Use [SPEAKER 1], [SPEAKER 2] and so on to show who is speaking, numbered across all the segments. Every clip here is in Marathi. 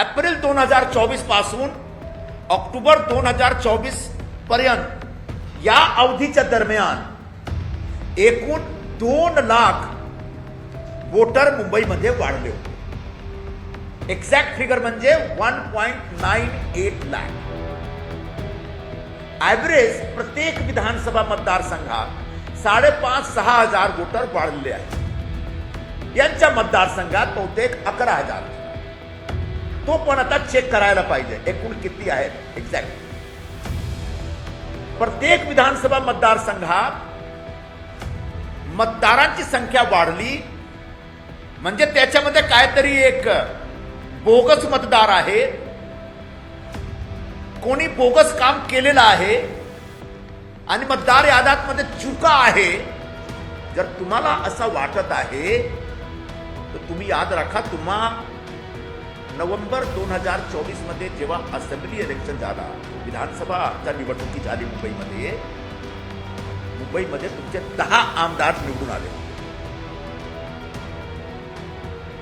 [SPEAKER 1] एप्रिल दोन हजार चोवीसपासून ऑक्टोबर दोन हजार चोवीसपर्यंत या अवधीच्या दरम्यान एकूण दोन लाख वोटर मुंबईमध्ये वाढले होते. एक्झॅक्ट फिगर म्हणजे one point nine eight lakh average प्रत्येक विधानसभा मतदारसंघात साडेपाच सहा हजार वोटर वाढलेले आहेत. यांच्या मतदारसंघात बहुतेक अकरा हजार. तो पण आता चेक करायला पाहिजे. एकूण किती आहेत? एक्झॅक्ट प्रत्येक विधानसभा मतदारसंघात मतदारांची संख्या वाढली. म्हणजे त्याच्यामध्ये काहीतरी एक बोगस मतदार आहे. कोणी बोगस काम केलेलं आहे. आणि मतदार याद्यात मध्ये चुका आहे. जर तुम्हाला असं वाटत आहे तर तुम्ही याद राखा तुम्हा नोव्हेंबर दोन हजार चोवीसमध्ये जेव्हा असेंब्ली इलेक्शन झाला विधानसभाच्या निवडणुकी झाली मुंबईमध्ये मुंबईमध्ये तुमचे दहा आमदार निवडून आले.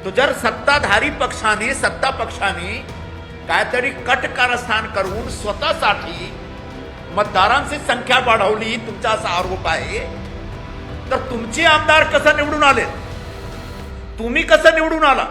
[SPEAKER 1] तो जर सत्ताधारी पक्षाने सत्ता पक्षाने काहीतरी कट कारस्थान करून स्वतःसाठी मतदारांची संख्या वाढवली तुमचा असा आरोप आहे तर तुमचे आमदार कसं निवडून आले? तुम्ही कसं निवडून आला?